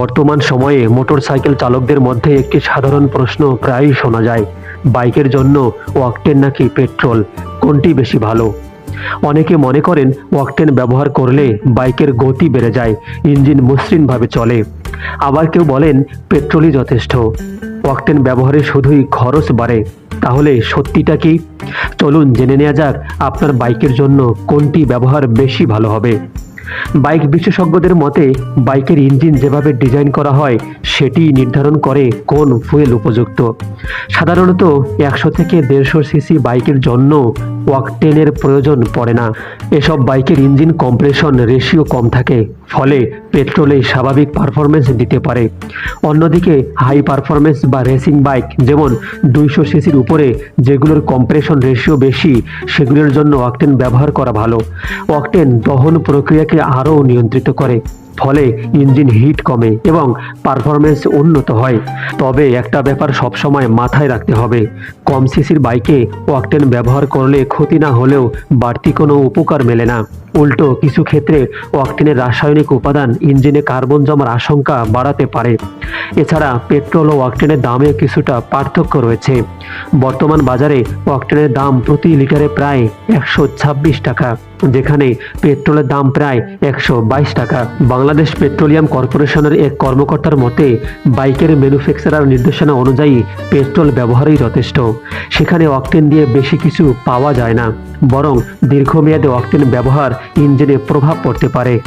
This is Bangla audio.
বর্তমান সময়ে মোটরসাইকেল চালকদের মধ্যে একটি সাধারণ প্রশ্ন প্রায়ই শোনা যায়, বাইকের জন্য ওয়াকটেন নাকি পেট্রোল? কোনটি বেশি ভালো? অনেকে মনে করেন ওয়াকটেন ব্যবহার করলে বাইকের গতি বেড়ে যায়, ইঞ্জিন মসৃণভাবে চলে। আবার কেউ বলেন পেট্রোলই যথেষ্ট। ওয়াকটেন ব্যবহারে শুধুই খরচ বাড়ে, তাহলে সত্যিটা কি? চলুন জেনে নেওয়া যাক আপনার বাইকের জন্য কোনটি ব্যবহার বেশি ভালো হবে। বাইক বিশেষজ্ঞদের মতে, বাইকের ইঞ্জিন যেভাবে ডিজাইন করা হয় সেটি নির্ধারণ করে কোন ফুয়েল উপযুক্ত। সাধারণত একশো থেকে দেড়শো সিসি বাইকের জন্য ওয়াকটেনের প্রয়োজন পড়ে না। এসব বাইকের ইঞ্জিন কম্প্রেশন রেশিও কম থাকে, ফলে পেট্রোলে স্বাভাবিক পারফরমেন্স দিতে পারে। অন্যদিকে, হাই পারফরমেন্স বা রেসিং বাইক যেমন দুইশো সিসির উপরে, যেগুলোর কম্প্রেশন রেশিও বেশি, সেগুলোর জন্য অকটেন ব্যবহার করা ভালো। অকটেন দহন প্রক্রিয়াকে আরও নিয়ন্ত্রিত করে, ফলে ইঞ্জিন হিট কমে এবং পারফরমেন্স উন্নত হয়। তবে একটা ব্যাপার সবসময় মাথায় রাখতে হবে, কম সিসির বাইকে ওয়াকটেন ব্যবহার করলে ক্ষতি না হলেও বাড়তি কোনো উপকার মেলে না। উল্টো কিছু ক্ষেত্রে ওয়াকটেনের রাসায়নিক উপাদান ইঞ্জিনে কার্বন জমার আশঙ্কা বাড়াতে পারে। এছাড়া পেট্রোল ও ওয়াকটেনের দামে কিছুটা পার্থক্য রয়েছে। বর্তমান বাজারে ওয়াকটেনের দাম প্রতি লিটারে প্রায় একশো ছাব্বিশ টাকা, যেখানে পেট্রোলের দাম প্রায় একশো বাইশ টাকা। বাংলাদেশ পেট্রোলিয়াম কর্পোরেশনের এক কর্মকর্তার মতে, বাইকের ম্যানুফ্যাকচারার নির্দেশনা অনুযায়ী পেট্রোল ব্যবহারই যথেষ্ট। সেখানে অকটেন দিয়ে বেশি কিছু পাওয়া যায় না, বরং দীর্ঘমেয়াদে অকটেন ব্যবহার ইঞ্জিনে প্রভাব পড়তে পারে।